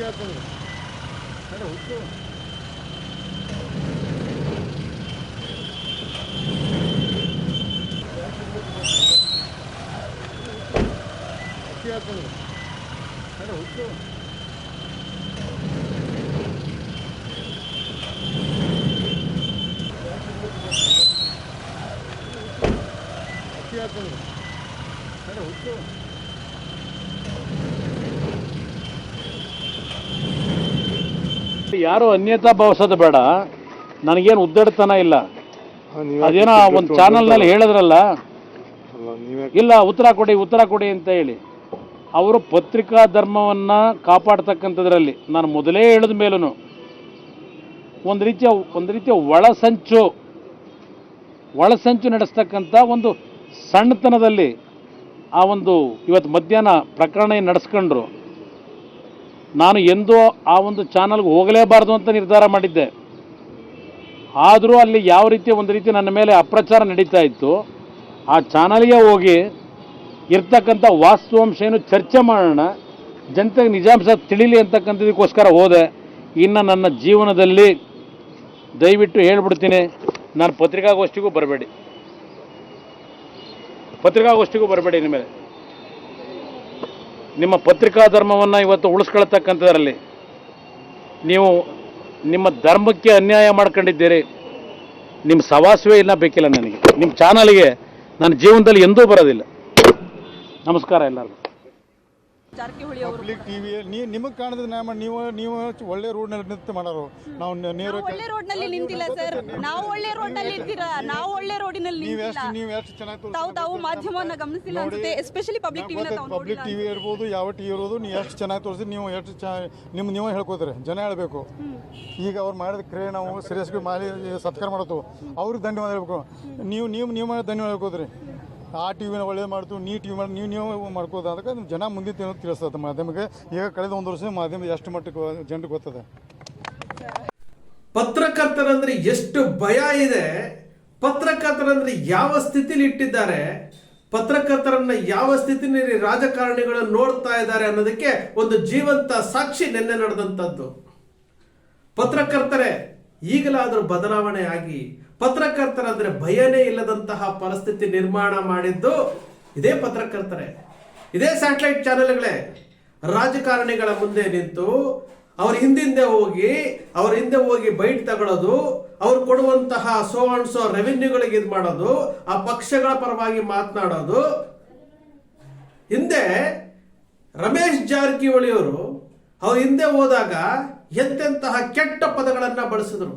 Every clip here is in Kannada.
어떻게 할 거냐? 내가 어떻게? 어떻게 할 거냐? 내가 어떻게? 어떻게 할 거냐? 내가 어떻게? ಯಾರು ಅನ್ಯತಾ ಭಾವಿಸೋದು ಬೇಡ. ನನಗೇನು ಉದ್ದಡತನ ಇಲ್ಲ. ಅದೇನೋ ಒಂದು ಚಾನಲ್ನಲ್ಲಿ ಹೇಳಿದ್ರಲ್ಲ. ಇಲ್ಲ ಉತ್ತರ ಕೊಡಿ ಉತ್ತರ ಕೊಡಿ ಅಂತ ಹೇಳಿ. ಅವರು ಪತ್ರಿಕಾ ಧರ್ಮವನ್ನು ಕಾಪಾಡ್ತಕ್ಕಂಥದ್ರಲ್ಲಿ ನಾನು ಮೊದಲೇ ಹೇಳಿದ ಮೇಲೂ ಒಂದು ರೀತಿಯ ಒಂದು ರೀತಿಯ ಒಳಸಂಚು ಒಳಸಂಚು ನಡೆಸ್ತಕ್ಕಂಥ ಒಂದು ಸಣ್ಣತನದಲ್ಲಿ ಆ ಒಂದು ಇವತ್ತು ಮಧ್ಯಾಹ್ನ ಪ್ರಕರಣ ಏನ್ ನಡೆಸ್ಕೊಂಡ್ರು ನಾನು ಎಂದೂ ಆ ಒಂದು ಚಾನಲ್ಗೆ ಹೋಗಲೇಬಾರ್ದು ಅಂತ ನಿರ್ಧಾರ ಮಾಡಿದ್ದೆ. ಆದರೂ ಅಲ್ಲಿ ಯಾವ ರೀತಿ ಒಂದು ರೀತಿ ನನ್ನ ಮೇಲೆ ಅಪ್ರಚಾರ ನಡೀತಾ ಇತ್ತು, ಆ ಚಾನಲ್ಗೆ ಹೋಗಿ ಇರ್ತಕ್ಕಂಥ ವಾಸ್ತವಾಂಶ ಏನು ಚರ್ಚೆ ಮಾಡೋಣ, ಜನತೆಗೆ ನಿಜಾಂಶ ತಿಳಿಲಿ ಅಂತಕ್ಕಂಥದಕ್ಕೋಸ್ಕರ ಹೋದೆ. ಇನ್ನು ನನ್ನ ಜೀವನದಲ್ಲಿ ದಯವಿಟ್ಟು ಹೇಳ್ಬಿಡ್ತೀನಿ, ನಾನು ಪತ್ರಿಕಾಗೋಷ್ಠಿಗೂ ಬರಬೇಡಿ. ಪತ್ರಿಕಾಗೋಷ್ಠಿಗೂ ಬರಬೇಡಿ ಇನ್ಮೇಲೆ. ನಿಮ್ಮ ಪತ್ರಿಕಾ ಧರ್ಮವನ್ನು ಇವತ್ತು ಉಳಿಸ್ಕೊಳ್ತಕ್ಕಂಥದ್ರಲ್ಲಿ ನೀವು ನಿಮ್ಮ ಧರ್ಮಕ್ಕೆ ಅನ್ಯಾಯ ಮಾಡ್ಕೊಂಡಿದ್ದೀರಿ, ನಿಮ್ಮ ಸವಾಸವೇ ಇಲ್ಲ ಬೇಕಿಲ್ಲ ನನಗೆ. ನಿಮ್ಮ ಚಾನಲ್ಗೆ ನನ್ನ ಜೀವನದಲ್ಲಿ ಎಂದೂ ಬರೋದಿಲ್ಲ. ನಮಸ್ಕಾರ ಎಲ್ಲರಿಗೂ. ಜಾರಕಿಹೊಳಿ ಅವರು ಪಬ್ಲಿಕ್ ಟಿವಿ ನೀ ನಿಮಗೆ ಕಾಣದ ನ್ಯಾಯ ನೀವು ನೀವು ಒಳ್ಳೆ ರೋಡ್ನಲ್ಲಿ ನಿಂತು ಮಾಡೋರು. ನಾವು ನೇರ ಒಳ್ಳೆ ರೋಡ್ನಲ್ಲಿ ನಿಂತಿಲ್ಲ ಸರ್. ನಾವು ಒಳ್ಳೆ ರೋಡ್ನಲ್ಲಿ ಇರ್ತೀರಾ ನಾವು ಒಳ್ಳೆ ರೋಡಿನಲ್ಲಿ ನೀವು ನಿಂತಿಲ್ಲ. ಎಷ್ಟು ನೀವು ಎಷ್ಟು ಚೆನ್ನಾಗಿ ತಾವು ತಾವು ಮಾಧ್ಯಮವನ್ನ ಗಮನಿಸಿಲ್ಲ ಅನ್ಸುತ್ತೆ. ಎಸ್ಪೆಷಲಿ ಪಬ್ಲಿಕ್ ಟಿವಿನ ತಾವು ಪಬ್ಲಿಕ್ ಟಿವಿ ಇರ್ಬೋದು ಯಾವ ಟಿವಿ ಇರ್ಬೋದು ನೀವು ಎಷ್ಟು ಚೆನ್ನಾಗಿ ತೋರಿಸಿ ನೀವು ಎಷ್ಟು ನಿಮ್ಮ ನೀವು ಹೇಳ್ಕೋತೀರಿ ಜನ ಹೇಳಬೇಕು. ಈಗ ಅವ್ರು ಮಾಡಿದ ಕ್ರಿಯೆ ನಾವು ಸೀರಿಯಸ್ಗೆ ಮಾಡಿ ಸತ್ಕಾರ ಮಾಡತ್ತು ಅವ್ರಿಗೆ ಧನ್ಯವಾದ ಹೇಳ್ಬೇಕು. ನೀವು ನೀವು ನೀವು ಧನ್ಯವಾದ ಹೇಳ್ಕೋದ್ರಿ ಆ ಟಿವಿನ ಒಳ್ಳೇದು ಮಾಡ್ತು ನೀ ಟಿವಿ ಮಾಡಿ, ನೀವು ನೀವು ಮಾಡ್ಕೋದು ಅದಕ್ಕೆ ಜನ ಮುಂದೆ ತಿಳಿಸ್ತದೆ ಮಾಧ್ಯಮಕ್ಕೆ. ಈಗ ಕಳೆದ ಒಂದು ವರ್ಷ ಮಾಧ್ಯಮ ಎಷ್ಟು ಮಟ್ಟಕ್ಕೆ ಜನರಿಗೆ ಗೊತ್ತದೆ? ಪತ್ರಕರ್ತರಂದ್ರೆ ಎಷ್ಟು ಭಯ ಇದೆ. ಪತ್ರಕರ್ತರಂದ್ರೆ ಯಾವ ಸ್ಥಿತಿಲಿ ಇಟ್ಟಿದ್ದಾರೆ. ಪತ್ರಕರ್ತರನ್ನ ಯಾವ ಸ್ಥಿತಿನಲ್ಲಿ ರಾಜಕಾರಣಿಗಳು ನೋಡ್ತಾ ಇದ್ದಾರೆ ಅನ್ನೋದಕ್ಕೆ ಒಂದು ಜೀವಂತ ಸಾಕ್ಷಿ ನಿನ್ನೆ ನಡೆದಂಥದ್ದು. ಪತ್ರಕರ್ತರೇ, ಈಗಲಾದರೂ ಬದಲಾವಣೆ ಆಗಿ ಪತ್ರಕರ್ತರಂದ್ರೆ ಭಯನೇ ಇಲ್ಲದಂತಹ ಪರಿಸ್ಥಿತಿ ನಿರ್ಮಾಣ ಮಾಡಿದ್ದು ಇದೇ ಪತ್ರಕರ್ತರೇ. ಇದೇ ಸ್ಯಾಟಲೈಟ್ ಚಾನೆಲ್ಗಳೇ. ರಾಜಕಾರಣಿಗಳ ಮುಂದೆ ನಿಂತು ಅವ್ರ ಹಿಂದಿಂದೆ ಹೋಗಿ, ಅವ್ರ ಹಿಂದೆ ಹೋಗಿ ಬೈಟ್ ತಗೊಳ್ಳೋದು ಅವ್ರು ಕೊಡುವಂತಹ ಸೋ ಅಂಡ್ ಸೋ ರೆವಿನ್ಯೂಗಳಿಗೆ ಇದು ಮಾಡೋದು, ಆ ಪಕ್ಷಗಳ ಪರವಾಗಿ ಮಾತನಾಡೋದು. ಹಿಂದೆ ರಮೇಶ್ ಜಾರಕಿಹೊಳಿಯವರು ಅವ್ರ ಹಿಂದೆ ಹೋದಾಗ ಎಂತೆಂತಹ ಕೆಟ್ಟ ಪದಗಳನ್ನು ಬಳಸಿದ್ರು.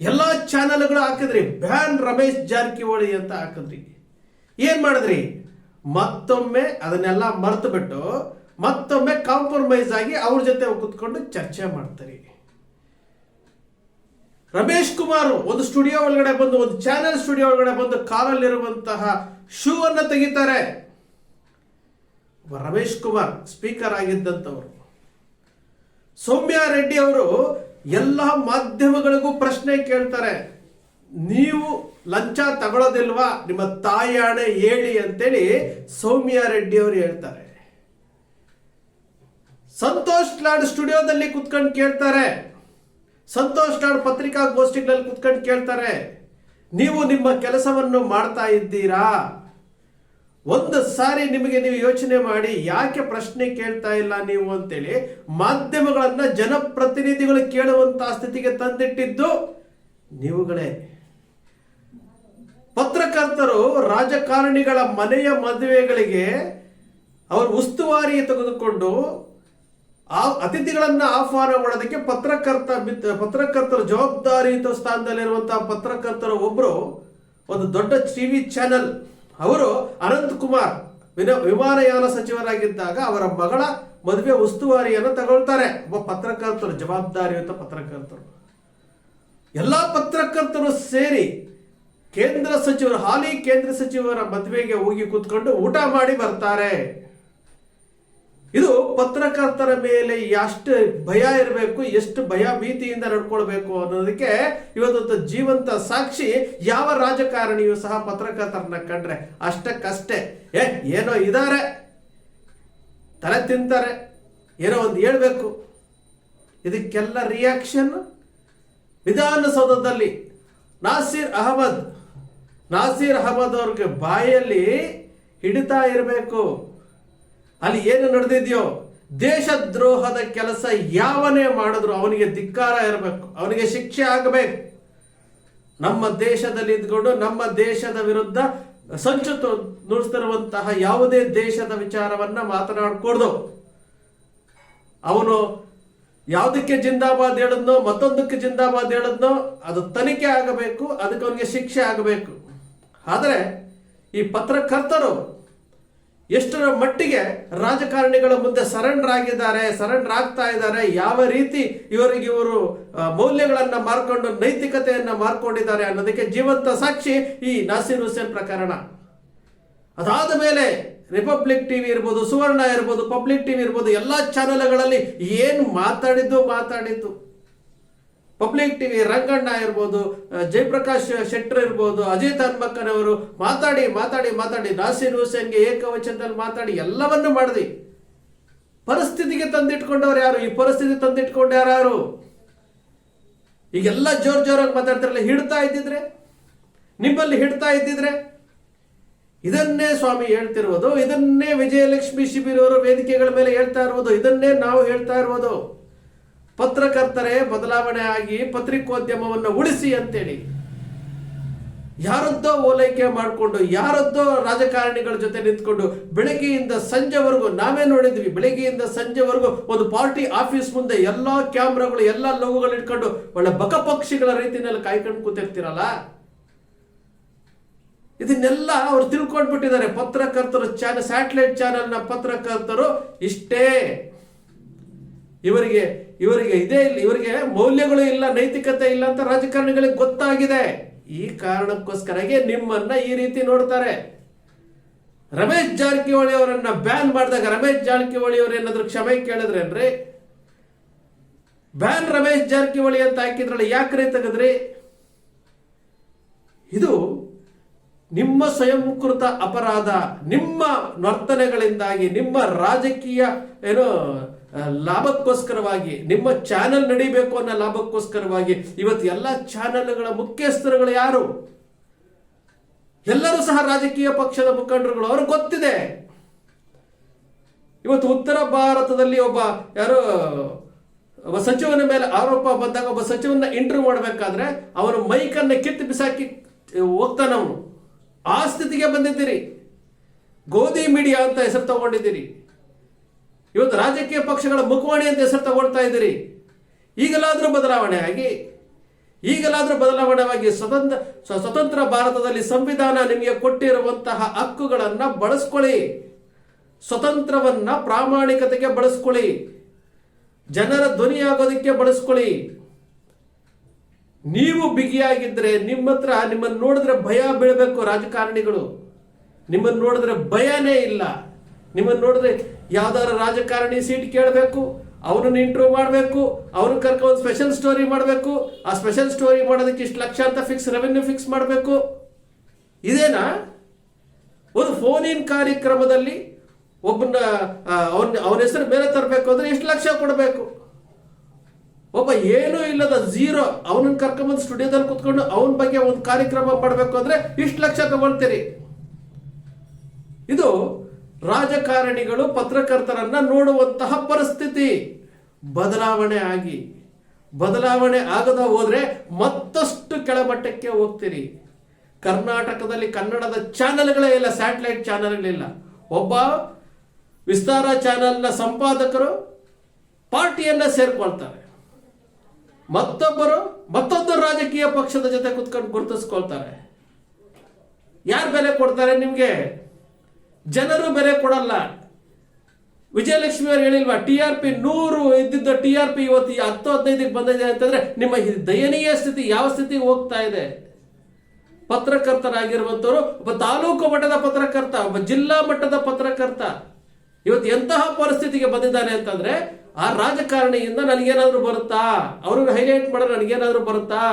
ಎಲ್ಲ ಚಾನೆಲ್ಗಳು ಹಾಕಿದ್ರಿ. ಬ್ಯಾನ್ ರಮೇಶ್ ಜಾರಕಿಹೊಳಿ ಅಂತ ಹಾಕಿದ್ರಿ. ಏನ್ ಮಾಡಿದ್ರಿ? ಮತ್ತೊಮ್ಮೆ ಅದನ್ನೆಲ್ಲ ಮರೆತು ಬಿಟ್ಟು ಮತ್ತೊಮ್ಮೆ ಕಾಂಪ್ರಮೈಸ್ ಆಗಿ ಅವ್ರ ಜೊತೆ ಕುತ್ಕೊಂಡು ಚರ್ಚೆ ಮಾಡ್ತಾರೆ. ರಮೇಶ್ ಕುಮಾರ್ ಒಂದು ಸ್ಟುಡಿಯೋ ಒಳಗಡೆ ಬಂದು, ಒಂದು ಚಾನೆಲ್ ಸ್ಟುಡಿಯೋ ಒಳಗಡೆ ಬಂದು ಕಾಲಲ್ಲಿರುವಂತಹ ಶೂ ಅನ್ನ ತೆಗಿತಾರೆ. ರಮೇಶ್ ಕುಮಾರ್ ಸ್ಪೀಕರ್ ಆಗಿದ್ದಂಥವ್ರು. ಸೌಮ್ಯ ರೆಡ್ಡಿ ಅವರು ಎಲ್ಲ ಮಾಧ್ಯಮಗಳಿಗೂ ಪ್ರಶ್ನೆ ಕೇಳ್ತಾರೆ. ನೀವು ಲಂಚ ತಗೊಳ್ಳೋದಿಲ್ವಾ ನಿಮ್ಮ ತಾಯಾಣೆ ಹೇಳಿ ಅಂತೇಳಿ ಸೌಮ್ಯ ರೆಡ್ಡಿ ಅವರು ಹೇಳ್ತಾರೆ. ಸಂತೋಷ್ ಲಾಡ್ ಸ್ಟುಡಿಯೋದಲ್ಲಿ ಕುತ್ಕೊಂಡು ಕೇಳ್ತಾರೆ. ಸಂತೋಷ್ ಲಾಡ್ ಪತ್ರಿಕಾಗೋಷ್ಠಿಗಳಲ್ಲಿ ಕುತ್ಕೊಂಡು ಕೇಳ್ತಾರೆ. ನೀವು ನಿಮ್ಮ ಕೆಲಸವನ್ನು ಮಾಡ್ತಾ ಇದ್ದೀರಾ? ಒಂದು ಸಾರಿ ನಿಮಗೆ ನೀವು ಯೋಚನೆ ಮಾಡಿ, ಯಾಕೆ ಪ್ರಶ್ನೆ ಕೇಳ್ತಾ ಇಲ್ಲ ನೀವು ಅಂತೇಳಿ ಮಾಧ್ಯಮಗಳನ್ನ ಜನಪ್ರತಿನಿಧಿಗಳು ಕೇಳುವಂತಹ ಸ್ಥಿತಿಗೆ ತಂದಿಟ್ಟಿದ್ದು ನೀವುಗಳೇ. ಪತ್ರಕರ್ತರು ರಾಜಕಾರಣಿಗಳ ಮನೆಯ ಮದುವೆಗಳಿಗೆ ಅವರು ಉಸ್ತುವಾರಿ ತೆಗೆದುಕೊಂಡು ಆ ಅತಿಥಿಗಳನ್ನ ಆಹ್ವಾನ ಮಾಡೋದಕ್ಕೆ ಪತ್ರಕರ್ತ ಪತ್ರಕರ್ತರ ಜವಾಬ್ದಾರಿಯುತ ಸ್ಥಾನದಲ್ಲಿರುವಂತಹ ಪತ್ರಕರ್ತರು ಒಬ್ರು ಒಂದು ದೊಡ್ಡ ಟಿವಿ ಚಾನೆಲ್ ಅವರು ಅನಂತ್ ಕುಮಾರ್ ವಿಮಾನಯಾನ ಸಚಿವರಾಗಿದ್ದಾಗ ಅವರ ಮಗಳ ಮದುವೆ ಉಸ್ತುವಾರಿಯನ್ನು ತಗೊಳ್ತಾರೆ. ಒಬ್ಬ ಪತ್ರಕರ್ತರು, ಜವಾಬ್ದಾರಿಯುತ ಪತ್ರಕರ್ತರು. ಎಲ್ಲಾ ಪತ್ರಕರ್ತರು ಸೇರಿ ಕೇಂದ್ರ ಸಚಿವರು ಹಾಲಿ ಕೇಂದ್ರ ಸಚಿವರ ಮದುವೆಗೆ ಹೋಗಿ ಕೂತ್ಕೊಂಡು ಊಟ ಮಾಡಿ ಬರ್ತಾರೆ. ಇದು ಪತ್ರಕರ್ತರ ಮೇಲೆ ಎಷ್ಟು ಭಯ ಇರಬೇಕು, ಎಷ್ಟು ಭಯ ಭೀತಿಯಿಂದ ನಡ್ಕೊಳ್ಬೇಕು ಅನ್ನೋದಕ್ಕೆ ಇವತ್ತು ಜೀವಂತ ಸಾಕ್ಷಿ ಯಾವ ರಾಜಕಾರಣಿಯೂ ಸಹ ಪತ್ರಕರ್ತರನ್ನ ಕಂಡ್ರೆ? ಅಷ್ಟಕ್ಕಷ್ಟೇ. ಏ, ಏನೋ ಇದಾರೆ. ತಲೆ ತಿಂತಾರೆ. ಏನೋ ಒಂದು ಹೇಳ್ಬೇಕು. ಇದಕ್ಕೆಲ್ಲ ರಿಯಾಕ್ಷನ್ ವಿಧಾನಸೌಧದಲ್ಲಿ ನಾಸೀರ್ ಅಹಮದ್ ನಾಸೀರ್ ಅಹಮದ್ ಅವ್ರಿಗೆ ಬಾಯಲ್ಲಿ ಹಿಡಿತಾ ಇರಬೇಕು. ಅಲ್ಲಿ ಏನು ನಡೆದಿದೆಯೋ? ದೇಶದ್ರೋಹದ ಕೆಲಸ ಯಾವನೇ ಮಾಡಿದ್ರು ಅವನಿಗೆ ಧಿಕ್ಕಾರ ಇರಬೇಕು, ಅವನಿಗೆ ಶಿಕ್ಷೆ ಆಗಬೇಕು. ನಮ್ಮ ದೇಶದಲ್ಲಿ ಇದ್ಕೊಂಡು ನಮ್ಮ ದೇಶದ ವಿರುದ್ಧ ಸಂಚು ನುಡಿಸ್ತಿರುವಂತಹ ಯಾವುದೇ ದೇಶದ ವಿಚಾರವನ್ನ ಮಾತನಾಡಕೂಡ್ದು. ಅವನು ಯಾವುದಕ್ಕೆ ಜಿಂದಾಬಾದ್ ಹೇಳಿದ್ನೋ, ಮತ್ತೊಂದಕ್ಕೆ ಜಿಂದಾಬಾದ್ ಹೇಳದ್ನೋ, ಅದು ತನಿಖೆ ಆಗಬೇಕು, ಅದಕ್ಕೆ ಅವನಿಗೆ ಶಿಕ್ಷೆ ಆಗಬೇಕು. ಆದರೆ ಈ ಪತ್ರಕರ್ತರು ಎಷ್ಟರ ಮಟ್ಟಿಗೆ ರಾಜಕಾರಣಿಗಳ ಮುಂದೆ ಸರೆಂಡರ್ ಆಗಿದ್ದಾರೆ ಆಗ್ತಾ ಇದ್ದಾರೆ, ಯಾವ ರೀತಿ ಇವರಿಗೆ ಇವರು ಮೌಲ್ಯಗಳನ್ನು ಮೌಲ್ಯಗಳನ್ನ ಮಾರ್ಕೊಂಡು ನೈತಿಕತೆಯನ್ನು ಮಾರ್ಕೊಂಡಿದ್ದಾರೆ ಅನ್ನೋದಕ್ಕೆ ಜೀವಂತ ಸಾಕ್ಷಿ ಈ ನಾಸೀರ್ ಹುಸೇನ್ ಪ್ರಕರಣ. ಅದಾದ ಮೇಲೆ ರಿಪಬ್ಲಿಕ್ ಟಿವಿ ಇರ್ಬೋದು, ಸುವರ್ಣ ಇರ್ಬೋದು ಪಬ್ಲಿಕ್ ಟಿವಿ ಇರ್ಬೋದು, ಎಲ್ಲ ಚಾನೆಲ್ಗಳಲ್ಲಿ ಏನು ಮಾತಾಡಿದ್ದು ಮಾತಾಡಿದ್ದು. ಪಬ್ಲಿಕ್ ಟಿವಿ ರಂಗಣ್ಣ ಇರ್ಬೋದು ಜಯಪ್ರಕಾಶ್ ಶೆಟ್ಟರ್ ಇರ್ಬೋದು, ಅಜಿತ್ ಅವರು ಮಾತಾಡಿ ಮಾತಾಡಿ ಮಾತಾಡಿ, ನಾಸಿರ್ ಹುಸೇನ್ಗೆ ಏಕವಚನದಲ್ಲಿ ಮಾತಾಡಿ ಎಲ್ಲವನ್ನೂ ಮಾಡಿದಿ. ಪರಿಸ್ಥಿತಿಗೆ ತಂದಿಟ್ಕೊಂಡವ್ರು ಯಾರು? ಈ ಪರಿಸ್ಥಿತಿ ತಂದಿಟ್ಕೊಂಡು ಯಾರು ಈಗೆಲ್ಲ ಜೋರ್ ಜೋರಾಗಿ ಮಾತಾಡ್ತಾರಲ್ಲ, ಹಿಡ್ತಾ ಇದ್ದಿದ್ರೆ? ನಿಮ್ಮಲ್ಲಿ ಹಿಡ್ತಾ ಇದ್ದಿದ್ರೆ? ಇದನ್ನೇ ಸ್ವಾಮಿ ಹೇಳ್ತಿರುವುದು ಇದನ್ನೇ ವಿಜಯಲಕ್ಷ್ಮಿ ಶಿಬಿರವರು ವೇದಿಕೆಗಳ ಮೇಲೆ ಹೇಳ್ತಾ ಇರುವುದು, ಇದನ್ನೇ ನಾವು ಹೇಳ್ತಾ ಇರುವುದು. ಪತ್ರಕರ್ತರೇ ಬದಲಾವಣೆ ಆಗಿ ಪತ್ರಿಕೋದ್ಯಮವನ್ನು ಉಳಿಸಿ ಅಂತೇಳಿ. ಯಾರದ್ದೋ ಓಲೈಕೆ ಮಾಡಿಕೊಂಡು, ಯಾರದ್ದೋ ರಾಜಕಾರಣಿಗಳ ಜೊತೆ ನಿಂತ್ಕೊಂಡು ಬೆಳಗ್ಗೆಯಿಂದ ಸಂಜೆವರೆಗೂ ನಾವೇ ನೋಡಿದ್ವಿ. ಬೆಳಗ್ಗೆಯಿಂದ ಸಂಜೆವರೆಗೂ ಒಂದು ಪಾರ್ಟಿ ಆಫೀಸ್ ಮುಂದೆ ಎಲ್ಲಾ ಕ್ಯಾಮ್ರಾಗಳು, ಎಲ್ಲಾ ಲೋಗೋಗಳು ಇಟ್ಕೊಂಡು ಒಳ್ಳೆ ಬಕಪಕ್ಷಿಗಳ ರೀತಿಯಲ್ಲಿ ಕಾಯ್ಕೊಂಡು ಕೂತಿರ್ತೀರಲ್ಲ? ಇದನ್ನೆಲ್ಲ ಅವರು ತಿಳ್ಕೊಂಡ್ಬಿಟ್ಟಿದ್ದಾರೆ. ಪತ್ರಕರ್ತರು ಚಾನಲ್ ಸ್ಯಾಟಲೈಟ್ ಚಾನೆಲ್ನ ಪತ್ರಕರ್ತರು ಇಷ್ಟೇ. ಇವರಿಗೆ ಇವರಿಗೆ ಇದೇ ಇಲ್ಲ, ಇವರಿಗೆ ಮೌಲ್ಯಗಳು ಇಲ್ಲ, ನೈತಿಕತೆ ಇಲ್ಲ ಅಂತ ರಾಜಕಾರಣಿಗಳಿಗೆ ಗೊತ್ತಾಗಿದೆ. ಈ ಕಾರಣಕ್ಕೋಸ್ಕರಗೆ ನಿಮ್ಮನ್ನ ಈ ರೀತಿ ನೋಡ್ತಾರೆ. ರಮೇಶ್ ಜಾರಕಿಹೊಳಿ ಅವರನ್ನ ಬ್ಯಾನ್ ಮಾಡಿದಾಗ, ರಮೇಶ್ ಜಾರಕಿಹೊಳಿ ಅವರು ಏನಾದ್ರು ಕ್ಷಮೆ ಕೇಳಿದ್ರೇನ್ರಿ ಬ್ಯಾನ್ ರಮೇಶ್ ಜಾರಕಿಹೊಳಿ ಅಂತ ಹಾಕಿದ್ರಲ್ಲ, ಯಾಕ್ರಿ ತೆಗೆದ್ರಿ? ಇದು ನಿಮ್ಮ ಸ್ವಯಂಕೃತ ಅಪರಾಧ, ನಿಮ್ಮ ನರ್ತನೆಗಳಿಂದಾಗಿ ನಿಮ್ಮ ರಾಜಕೀಯ, ಏನು ಲಾಭಕ್ಕೋಸ್ಕರವಾಗಿ ನಿಮ್ಮ ಚಾನೆಲ್ ನಡಿಬೇಕು ಅನ್ನೋ ಲಾಭಕ್ಕೋಸ್ಕರವಾಗಿ ಇವತ್ತು ಎಲ್ಲ ಚಾನೆಲ್ಗಳ ಮುಖ್ಯಸ್ಥರುಗಳು ಯಾರು? ಎಲ್ಲರೂ ಸಹ ರಾಜಕೀಯ ಪಕ್ಷದ ಮುಖಂಡರುಗಳು, ಅವ್ರಿಗೆ ಗೊತ್ತಿದೆ. ಇವತ್ತು ಉತ್ತರ ಭಾರತದಲ್ಲಿ ಒಬ್ಬ ಯಾರು, ಒಬ್ಬ ಸಚಿವನ ಮೇಲೆ ಆರೋಪ ಬಂದಾಗ ಒಬ್ಬ ಸಚಿವನ ಇಂಟರ್ವ್ಯೂ ಮಾಡಬೇಕಾದ್ರೆ ಅವನ ಮೈಕನ್ನ ಕಿತ್ತು ಬಿಸಾಕಿ ಹೋಗ್ತಾನವನು ಆ ಸ್ಥಿತಿಗೆ ಬಂದಿದ್ದೀರಿ. ಗೋಧಿ ಮೀಡಿಯಾ ಅಂತ ಹೆಸರು ತಗೊಂಡಿದ್ದೀರಿ. ಇವತ್ತು ರಾಜಕೀಯ ಪಕ್ಷಗಳ ಮುಖವಾಣಿ ಅಂತ ಹೆಸರು ತಗೊಳ್ತಾ ಇದ್ದೀರಿ. ಈಗಲಾದರೂ ಬದಲಾವಣೆ ಆಗಿ, ಈಗಲಾದರೂ ಬದಲಾವಣೆಯಾಗಿ ಸ್ವತಂತ್ರ, ಸ್ವ- ಸ್ವತಂತ್ರ ಭಾರತದಲ್ಲಿ ಸಂವಿಧಾನ ನಿಮಗೆ ಕೊಟ್ಟಿರುವಂತಹ ಹಕ್ಕುಗಳನ್ನು ಬಳಸ್ಕೊಳ್ಳಿ. ಸ್ವತಂತ್ರವನ್ನ ಪ್ರಾಮಾಣಿಕತೆಗೆ ಬಳಸ್ಕೊಳ್ಳಿ. ಜನರ ಧ್ವನಿಯಾಗೋದಕ್ಕೆ ಬಳಸ್ಕೊಳ್ಳಿ. ನೀವು ಬಿಗಿಯಾಗಿದ್ದರೆ ನಿಮ್ಮ ಹತ್ರ ನಿಮ್ಮನ್ನು ನೋಡಿದ್ರೆ ಭಯ ಬೀಳಬೇಕು ರಾಜಕಾರಣಿಗಳು. ನಿಮ್ಮನ್ನು ನೋಡಿದ್ರೆ ಭಯನೇ ಇಲ್ಲ. ನಿಮ್ಮನ್ನು ನೋಡಿದ್ರೆ ಯಾವ್ದಾರ ರಾಜಕಾರಣಿ ಸೀಟ್ ಕೇಳಬೇಕು ಅವನನ್ನ ಇಂಟರ್ವ್ಯೂ ಮಾಡಬೇಕು ಅವ್ರನ್ನ ಒಂದು ಸ್ಪೆಷಲ್ ಸ್ಟೋರಿ ಮಾಡಬೇಕು. ಆ ಸ್ಪೆಷಲ್ ಸ್ಟೋರಿ ಮಾಡೋದಕ್ಕೆ ಇಷ್ಟು ಲಕ್ಷ ಅಂತ ಫಿಕ್ಸ್ ರೆವೆನ್ಯೂ ಫಿಕ್ಸ್ ಮಾಡಬೇಕು. ಇದೇನಾ? ಒಂದು ಫೋನ್ ಇನ್ ಕಾರ್ಯಕ್ರಮದಲ್ಲಿ ಒಬ್ಬನ ಅವನ ಅವನ ಹೆಸರು ಮೇಲೆ ತರಬೇಕು ಅಂದ್ರೆ ಎಷ್ಟು ಲಕ್ಷ ಕೊಡಬೇಕು. ಒಬ್ಬ ಏನೂ ಇಲ್ಲದ ಝೀರೋ ಅವನನ್ನ ಕರ್ಕೊಂಬಂದು ಸ್ಟುಡಿಯೋದಲ್ಲಿ ಕುತ್ಕೊಂಡು ಅವನ ಬಗ್ಗೆ ಒಂದು ಕಾರ್ಯಕ್ರಮ ಮಾಡಬೇಕು ಅಂದ್ರೆ ಇಷ್ಟು ಲಕ್ಷ ತಗೊಳ್ತೀರಿ. ಇದು ರಾಜಕಾರಣಿಗಳು ಪತ್ರಕರ್ತರನ್ನ ನೋಡುವಂತಹ ಪರಿಸ್ಥಿತಿ. ಬದಲಾವಣೆ ಆಗಿ. ಬದಲಾವಣೆ ಆಗದ ಹೋದ್ರೆ ಮತ್ತಷ್ಟು ಕೆಳಮಟ್ಟಕ್ಕೆ ಹೋಗ್ತೀರಿ. ಕರ್ನಾಟಕದಲ್ಲಿ ಕನ್ನಡದ ಚಾನೆಲ್ಗಳೇ ಇಲ್ಲ, ಸ್ಯಾಟಲೈಟ್ ಚಾನೆಲ್ಗಳಿಲ್ಲ. ಒಬ್ಬ ವಿಸ್ತಾರ ಚಾನೆಲ್ನ ಸಂಪಾದಕರು ಪಾರ್ಟಿಯನ್ನ ಸೇರ್ಕೊಳ್ತಾರೆ. ಮತ್ತೊಬ್ಬರು ಮತ್ತೊಂದು ರಾಜಕೀಯ ಪಕ್ಷದ ಜೊತೆ ಕುತ್ಕೊಂಡು ಗುರುತಿಸ್ಕೊಳ್ತಾರೆ. ಯಾರು ಬೆಲೆ ಕೊಡ್ತಾರೆ ನಿಮ್ಗೆ? ಜನರು ಬೆಲೆ ಕೊಡಲ್ಲ. ವಿಜಯಲಕ್ಷ್ಮಿ ಅವರು ಹೇಳಿಲ್ವಾ, ಟಿ ಆರ್ ಪಿ ನೂರು ಇದ್ದಿದ್ದ ಟಿ ಆರ್ ಪಿ ಇವತ್ತು ಹತ್ತು ಹದಿನೈದಕ್ಕೆ ಬಂದಿದೆ ಅಂತಂದ್ರೆ ನಿಮ್ಮ ದಯನೀಯ ಸ್ಥಿತಿ ಯಾವ ಸ್ಥಿತಿಗೆ ಹೋಗ್ತಾ ಇದೆ? ಪತ್ರಕರ್ತರಾಗಿರುವಂತವರು, ಒಬ್ಬ ತಾಲೂಕು ಮಟ್ಟದ ಪತ್ರಕರ್ತ, ಒಬ್ಬ ಜಿಲ್ಲಾ ಮಟ್ಟದ ಪತ್ರಕರ್ತ, ಇವತ್ತು ಎಂತಹ ಪರಿಸ್ಥಿತಿಗೆ ಬಂದಿದ್ದಾನೆ ಅಂತಂದ್ರೆ, ಆ ರಾಜಕಾರಣಿಯಿಂದ ನನಗೇನಾದ್ರೂ ಬರುತ್ತಾ? ಅವ್ರನ್ನ ಹೈಲೈಟ್ ಮಾಡಿದ್ರೆ ನನಗೇನಾದ್ರೂ ಬರುತ್ತಾ?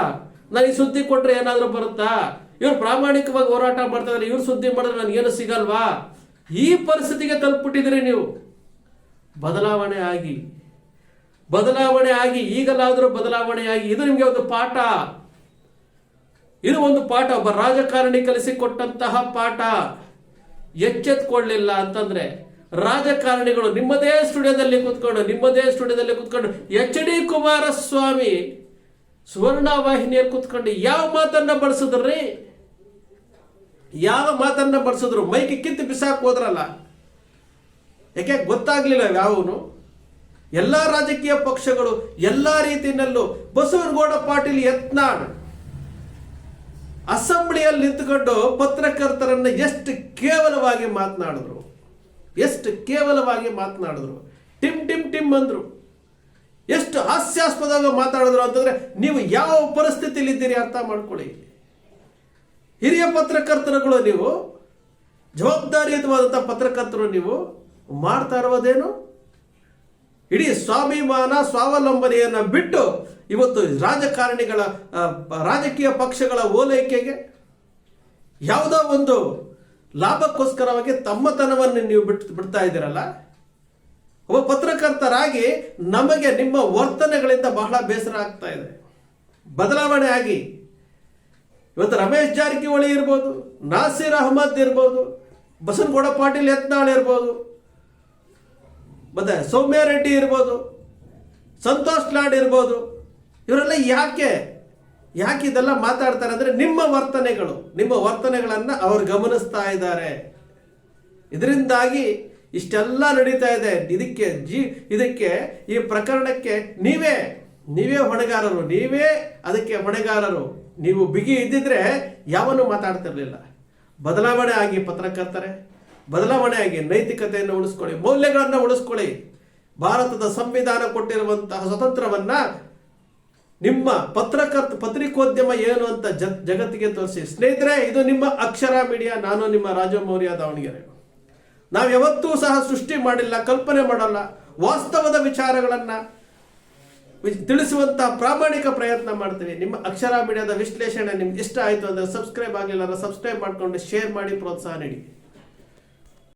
ನನಗೆ ಸುದ್ದಿ ಕೊಟ್ರೆ ಏನಾದ್ರೂ ಬರುತ್ತಾ? ಇವ್ರು ಪ್ರಾಮಾಣಿಕವಾಗಿ ಹೋರಾಟ ಮಾಡ್ತಾ ಇವ್ರು ಸುದ್ದಿ ಮಾಡಿದ್ರೆ ನನಗೇನು ಸಿಗಲ್ವಾ? ಈ ಪರಿಸ್ಥಿತಿಗೆ ತಲುಪಿಟ್ಟಿದ್ದೀರಿ ನೀವು. ಬದಲಾವಣೆ ಆಗಿ. ಬದಲಾವಣೆ ಆಗಿ, ಈಗಲಾದರೂ ಬದಲಾವಣೆ ಆಗಿ. ಇದು ನಿಮಗೆ ಒಂದು ಪಾಠ. ಇದು ಒಂದು ಪಾಠ. ಒಬ್ಬ ರಾಜಕಾರಣಿ ಕಲಿಸಿಕೊಟ್ಟಂತಹ ಪಾಠ. ಎಚ್ಚೆತ್ಕೊಳ್ಳಿಲ್ಲ ಅಂತಂದ್ರೆ ರಾಜಕಾರಣಿಗಳು ನಿಮ್ಮದೇ ಸ್ಟುಡಿಯೋದಲ್ಲಿ ಕೂತ್ಕೊಂಡು, ನಿಮ್ಮದೇ ಸ್ಟುಡಿಯೋದಲ್ಲಿ ಕೂತ್ಕೊಂಡು, ಎಚ್ ಡಿ ಕುಮಾರಸ್ವಾಮಿ ಸುವರ್ಣ ವಾಹಿನಿಯಲ್ಲಿ ಕೂತ್ಕೊಂಡು ಯಾವ ಮಾತನ್ನ ಬಳಸಿದ್ರಿ? ಯಾವ ಮಾತನ್ನ ಬಳಸಿದ್ರು ಮೈಕೆ ಕಿತ್ತು ಬಿಸಾಕ್ ಹೋದ್ರಲ್ಲ. ಯಾಕೆ? ಗೊತ್ತಾಗ್ಲಿಲ್ಲ ಯಾವನು? ಎಲ್ಲ ರಾಜಕೀಯ ಪಕ್ಷಗಳು ಎಲ್ಲ ರೀತಿಯಲ್ಲೂ ಬಸವನಗೌಡ ಪಾಟೀಲ್ ಯತ್ನಾಳ್ ಅಸೆಂಬ್ಲಿಯಲ್ಲಿ ನಿಂತುಕೊಂಡು ಪತ್ರಕರ್ತರನ್ನ ಎಷ್ಟು ಕೇವಲವಾಗಿ ಮಾತನಾಡಿದ್ರು? ಎಷ್ಟು ಕೇವಲವಾಗಿ ಮಾತನಾಡಿದ್ರು? ಟಿಮ್ ಟಿಮ್ ಟಿಮ್ ಅಂದ್ರು. ಎಷ್ಟು ಹಾಸ್ಯಾಸ್ಪದವಾಗಿ ಮಾತಾಡಿದ್ರು ಅಂತಂದ್ರೆ ನೀವು ಯಾವ ಪರಿಸ್ಥಿತಿಯಲ್ಲಿ ಇದ್ದೀರಿ ಅರ್ಥ ಮಾಡ್ಕೊಳ್ಳಿ. ಹಿರಿಯ ಪತ್ರಕರ್ತರುಗಳು ನೀವು ಜವಾಬ್ದಾರಿಯುತವಾದಂಥ ಪತ್ರಕರ್ತರು ನೀವು ಮಾಡ್ತಾ ಇರೋದೇನು ಇಡೀ ಸ್ವಾಭಿಮಾನ, ಸ್ವಾವಲಂಬನೆಯನ್ನ ಬಿಟ್ಟು ಇವತ್ತು ರಾಜಕಾರಣಿಗಳ ರಾಜಕೀಯ ಪಕ್ಷಗಳ ಓಲೈಕೆಗೆ ಯಾವುದೋ ಒಂದು ಲಾಭಕ್ಕೋಸ್ಕರವಾಗಿ ತಮ್ಮತನವನ್ನು ನೀವು ಬಿಟ್ಟು ಬಿಡ್ತಾ ಇದ್ದೀರಲ್ಲ? ಒಬ್ಬ ಪತ್ರಕರ್ತರಾಗಿ ನಮಗೆ ನಿಮ್ಮ ವರ್ತನೆಗಳಿಂದ ಬಹಳ ಬೇಸರ ಆಗ್ತಾ ಇದೆ. ಬದಲಾವಣೆ ಆಗಿ ಇವತ್ತು ರಮೇಶ್ ಜಾರಕಿಹೊಳಿ ಇರ್ಬೋದು, ನಾಸೀರ್ ಅಹಮದ್ ಇರ್ಬೋದು, ಬಸನಗೌಡ ಪಾಟೀಲ್ ಯತ್ನಾಳ್ ಇರ್ಬೋದು, ಮತ್ತೆ ಸೌಮ್ಯ ರೆಡ್ಡಿ ಇರ್ಬೋದು, ಸಂತೋಷ್ ಲಾಡ್ ಇರ್ಬೋದು, ಇವರೆಲ್ಲ ಯಾಕೆ ಯಾಕೆ ಇದೆಲ್ಲ ಮಾತಾಡ್ತಾರೆ ಅಂದ್ರೆ ನಿಮ್ಮ ವರ್ತನೆಗಳು, ನಿಮ್ಮ ವರ್ತನೆಗಳನ್ನ ಅವ್ರು ಗಮನಿಸ್ತಾ ಇದ್ದಾರೆ. ಇದರಿಂದಾಗಿ ಇಷ್ಟೆಲ್ಲ ನಡೀತಾ ಇದೆ. ಇದಕ್ಕೆ ಜಿ, ಇದಕ್ಕೆ ಈ ಪ್ರಕರಣಕ್ಕೆ ನೀವೇ ನೀವೇ ಹೊಣೆಗಾರರು, ನೀವೇ ಅದಕ್ಕೆ ಹೊಣೆಗಾರರು. ನೀವು ಬಿಗಿ ಇದ್ದಿದ್ರೆ ಯಾವನ್ನೂ ಮಾತಾಡ್ತಿರ್ಲಿಲ್ಲ. ಬದಲಾವಣೆ ಆಗಿ ಪತ್ರಕರ್ತರೆ, ಬದಲಾವಣೆ ಆಗಿ ನೈತಿಕತೆಯನ್ನು ಉಳಿಸ್ಕೊಳ್ಳಿ, ಮೌಲ್ಯಗಳನ್ನು ಉಳಿಸ್ಕೊಳ್ಳಿ. ಭಾರತದ ಸಂವಿಧಾನ ಕೊಟ್ಟಿರುವಂತಹ ಸ್ವತಂತ್ರವನ್ನ ನಿಮ್ಮ ಪತ್ರಕರ್ತ, ಪತ್ರಿಕೋದ್ಯಮ ಏನು ಅಂತ ಜಗತ್ತಿಗೆ ತೋರಿಸಿ. ಸ್ನೇಹಿತರೆ, ಇದು ನಿಮ್ಮ ಅಕ್ಷರ ಮೀಡಿಯಾ, ನಾನು ನಿಮ್ಮ ರಾಜಮೌರ್ಯ ದಾವಣಗೆರೆ. ನಾವು ಯಾವತ್ತೂ ಸಹ ಸೃಷ್ಟಿ ಮಾಡಿಲ್ಲ, ಕಲ್ಪನೆ ಮಾಡಲ್ಲ, ವಾಸ್ತವದ ವಿಚಾರಗಳನ್ನ ತಿಳಿಸುವಂತ ಪ್ರಾಮಾಣಿಕ ಪ್ರಯತ್ನ ಮಾಡ್ತೀವಿ. ನಿಮ್ಮ ಅಕ್ಷರ ಮೀಡಿಯಾದ ವಿಶ್ಲೇಷಣೆ ನಿಮ್ಗೆ ಇಷ್ಟ ಆಯಿತು ಅಂದ್ರೆ ಸಬ್ಸ್ಕ್ರೈಬ್ ಆಗಲಿಲ್ಲ ಸಬ್ಸ್ಕ್ರೈಬ್ ಮಾಡ್ಕೊಂಡು ಶೇರ್ ಮಾಡಿ, ಪ್ರೋತ್ಸಾಹ ನೀಡಿ.